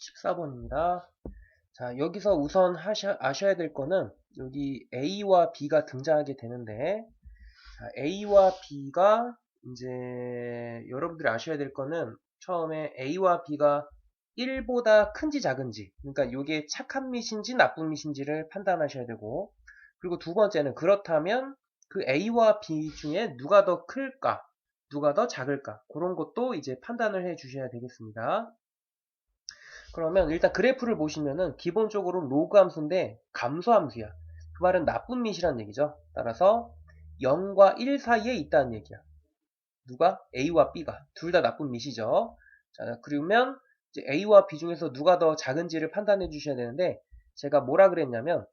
14번입니다. 자, 여기서 우선 하셔, 아셔야 될 거는 여기 A와 B가 등장하게 되는데 자, A와 B가 이제 여러분들이 아셔야 될 거는 처음에 A와 B가 1보다 큰지 작은지 그러니까 이게 착한 밑인지 나쁜 밑인지를 판단하셔야 되고 그리고 두 번째는 그렇다면 그 A와 B 중에 누가 더 클까 누가 더 작을까 그런 것도 이제 판단을 해 주셔야 되겠습니다. 그러면 일단 그래프를 보시면은 기본적으로 로그 함수인데 감소 함수야. 그 말은 나쁜 밑이란 얘기죠. 따라서 0과 1 사이에 있다는 얘기야. 누가? A와 B가. 둘 다 나쁜 밑이죠. 자, 그러면 A와 B 중에서 누가 더 작은지를 판단해 주셔야 되는데 제가 뭐라 그랬냐면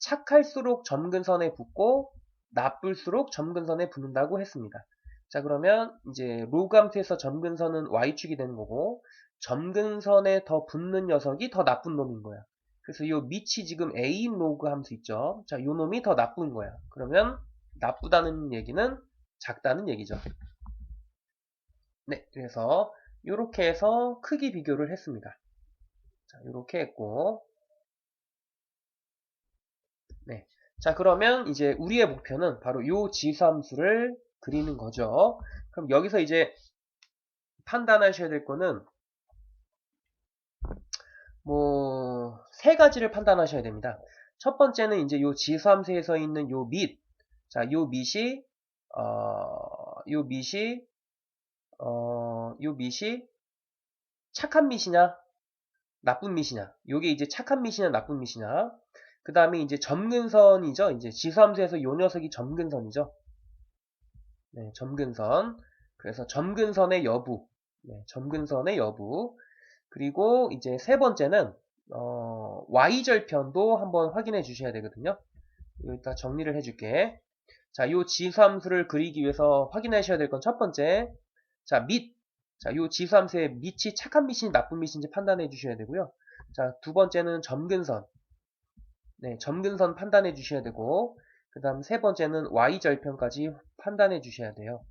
착할수록 점근선에 붙고 나쁠수록 점근선에 붙는다고 했습니다. 자 그러면 이제 로그 함수에서 점근선은 y축이 되는 거고 점근선에 더 붙는 녀석이 더 나쁜 놈인 거야. 그래서 이 밑이 지금 a인 로그 함수 있죠. 자, 이 놈이 더 나쁜 거야. 그러면 나쁘다는 얘기는 작다는 얘기죠. 네, 그래서 이렇게 해서 크기 비교를 했습니다. 자, 이렇게 했고 네. 자, 그러면 이제 우리의 목표는 바로 이 지수함수를 그리는 거죠. 그럼 여기서 이제 판단하셔야 될 거는 뭐 세 가지를 판단하셔야 됩니다. 첫 번째는 이제 요 지수함수에서 있는 요 밑, 자, 요 밑이 어, 요 밑이 어, 요 밑이 착한 밑이냐, 나쁜 밑이냐. 요게 이제 착한 밑이냐, 나쁜 밑이냐. 그 다음에 이제 점근선이죠. 이제 지수함수에서 요 녀석이 점근선이죠. 네, 점근선. 그래서 점근선의 여부. 네, 점근선의 여부. 그리고 이제 세 번째는 어, y절편도 한번 확인해 주셔야 되거든요. 여기다 정리를 해줄게. 자, 요 지수함수를 그리기 위해서 확인하셔야 될 건 첫 번째. 자, 밑. 자, 요 지수함수의 밑이 착한 밑인지 나쁜 밑인지 판단해 주셔야 되고요. 자, 두 번째는 점근선. 네, 점근선 판단해 주셔야 되고, 그 다음 세 번째는 y절편까지 판단해 주셔야 돼요.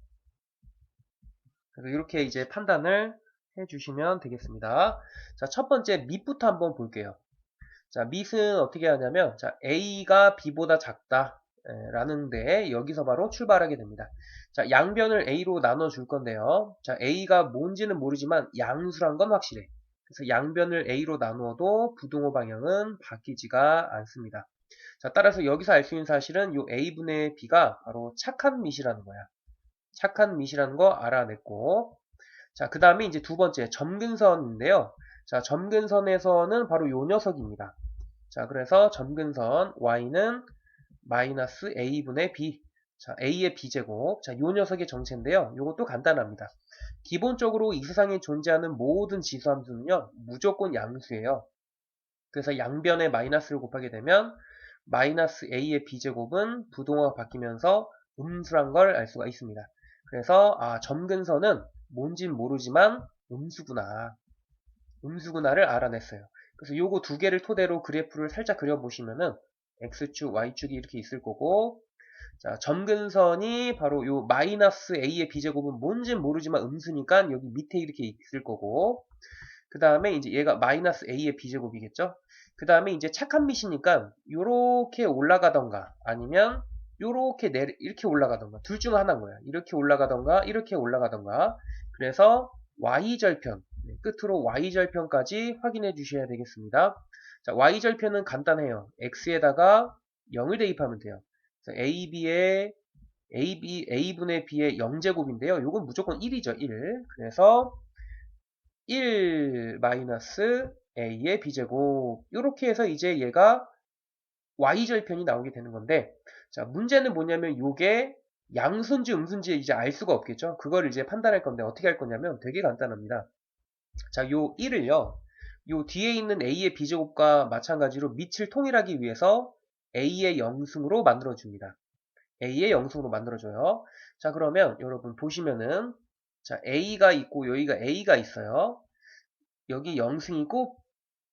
그래서 이렇게 이제 판단을 해주시면 되겠습니다. 자, 첫 번째 밑부터 한번 볼게요. 자, 밑은 어떻게 하냐면, 자, A가 B보다 작다. 라는데 여기서 바로 출발하게 됩니다. 자, 양변을 A로 나눠 줄 건데요. 자, A가 뭔지는 모르지만 양수란 건 확실해. 그래서 양변을 A로 나누어도 부동호 방향은 바뀌지가 않습니다. 자, 따라서 여기서 알 수 있는 사실은 이 A분의 B가 바로 착한 밑이라는 거야. 착한 밑이라는 거 알아냈고, 자, 그 다음에 이제 두 번째, 점근선인데요. 자, 점근선에서는 바로 요 녀석입니다. 자, 그래서 점근선 y는 마이너스 a분의 b. 자, a의 b제곱. 자, 요 녀석의 정체인데요. 요것도 간단합니다. 기본적으로 이 세상에 존재하는 모든 지수함수는요, 무조건 양수예요. 그래서 양변에 마이너스를 곱하게 되면 마이너스 a의 b제곱은 부동호가 바뀌면서 음수란 걸 알 수가 있습니다. 그래서 아, 점근선은 뭔진 모르지만 음수구나. 음수구나를 알아냈어요. 그래서 요거 두 개를 토대로 그래프를 살짝 그려보시면은 x축, y축이 이렇게 있을 거고 자, 점근선이 바로 요 마이너스 a의 b제곱은 뭔진 모르지만 음수니까 여기 밑에 이렇게 있을 거고 그 다음에 이제 얘가 마이너스 a의 b제곱이겠죠? 그 다음에 이제 착한 밑이니까 요렇게 올라가던가 아니면 요렇게 내려 이렇게 올라가던가 둘 중 하나인 거야. 이렇게 올라가던가 이렇게 올라가던가 그래서 y절편 네, 끝으로 y절편까지 확인해 주셔야 되겠습니다. 자, y절편은 간단해요. x에다가 0을 대입하면 돼요. ab의 ab, a분의 b의 0제곱인데요. 이건 무조건 1이죠. 1. 그래서 1 마이너스 a의 b제곱 이렇게 해서 이제 얘가 y절편이 나오게 되는 건데 자 문제는 뭐냐면 이게 양수인지 음수인지 이제 알 수가 없겠죠. 그걸 이제 판단할 건데 어떻게 할 거냐면 되게 간단합니다. 자, 요 1을요. 요 뒤에 있는 a의 b제곱과 마찬가지로 밑을 통일하기 위해서 a의 영승으로 만들어 줍니다. a의 영승으로 만들어 줘요. 자, 그러면 여러분 보시면은 자, a가 있고 여기가 a가 있어요. 여기 영승이고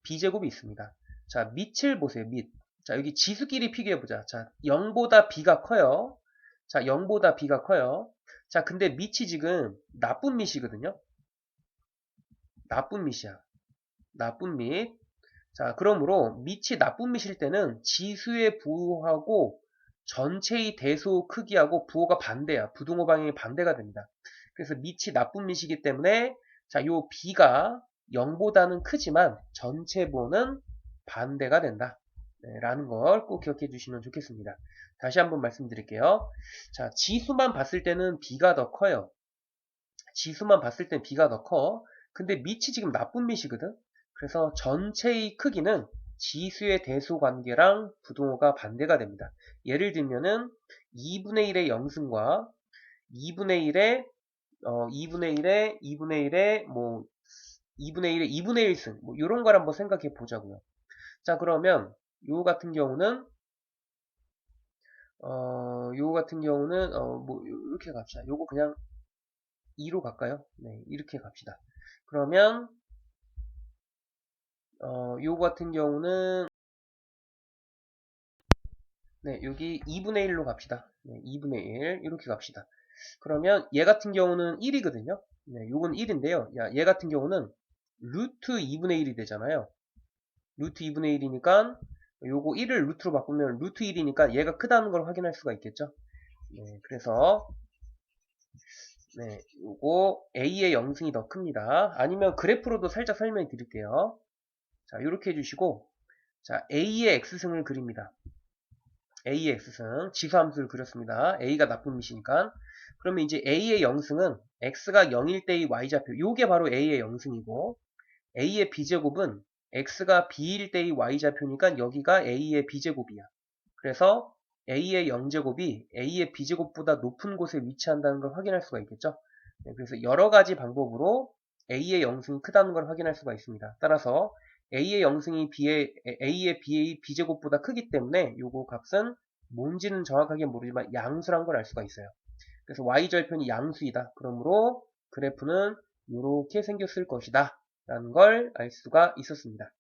b제곱이 있습니다. 자, 밑을 보세요. 밑. 자, 여기 지수끼리 비교해 보자. 자, 0보다 b가 커요. 자, 0보다 b가 커요. 자, 근데 밑이 지금 나쁜 밑이거든요. 나쁜 밑이야. 나쁜 밑. 자, 그러므로 밑이 나쁜 밑일 때는 지수의 부호하고 전체의 대소 크기하고 부호가 반대야. 부등호 방향이 반대가 됩니다. 그래서 밑이 나쁜 밑이기 때문에 자, 요 B가 0보다는 크지만 전체 부호는 반대가 된다. 네, 라는 걸 꼭 기억해 주시면 좋겠습니다. 다시 한번 말씀드릴게요. 자, 지수만 봤을 때는 B가 더 커요. 지수만 봤을 땐 B가 더 커. 근데 밑이 지금 나쁜 밑이거든. 그래서 전체의 크기는 지수의 대수 관계랑 부동호가 반대가 됩니다. 예를 들면은 2분의 1의 0승과 2분의 1의 어, 2분의 1의 2분의 1의 뭐 2분의 1의 2분의 1승 뭐 이런 걸 한번 생각해 보자고요. 자 그러면 요 같은 경우는 어, 요 같은 경우는 어, 뭐 이렇게 갑시다. 요거 그냥 2로 갈까요? 네, 이렇게 갑시다. 그러면 어, 요거 같은 경우는 네, 여기 2분의 1로 갑시다. 네, 2분의 1 이렇게 갑시다. 그러면 얘 같은 경우는 1이거든요. 네, 요건 1인데요. 야, 얘 같은 경우는 루트 2분의 1이 되잖아요. 루트 2분의 1이니까 요거 1을 루트로 바꾸면 루트 1이니까 얘가 크다는 걸 확인할 수가 있겠죠. 네, 그래서 네, 요거 A의 영승이 더 큽니다. 아니면 그래프로도 살짝 설명해 드릴게요. 자, 이렇게 해주시고, 자, A의 X승을 그립니다. A의 X승, 지수함수를 그렸습니다. A가 나쁜 밑이니까. 그러면 이제 A의 영승은 X가 0일 때의 Y좌표, 요게 바로 A의 영승이고, A의 B제곱은 X가 B일 때의 Y좌표니까 여기가 A의 B제곱이야. 그래서 A의 0제곱이 A의 B제곱보다 높은 곳에 위치한다는 걸 확인할 수가 있겠죠. 네, 그래서 여러 가지 방법으로 A의 0승이 크다는 걸 확인할 수가 있습니다. 따라서 A의 0승이 B의, A의 B의 B제곱보다 크기 때문에 요거 값은 뭔지는 정확하게 모르지만 양수란 걸 알 수가 있어요. 그래서 Y절편이 양수이다. 그러므로 그래프는 이렇게 생겼을 것이다. 라는 걸 알 수가 있었습니다.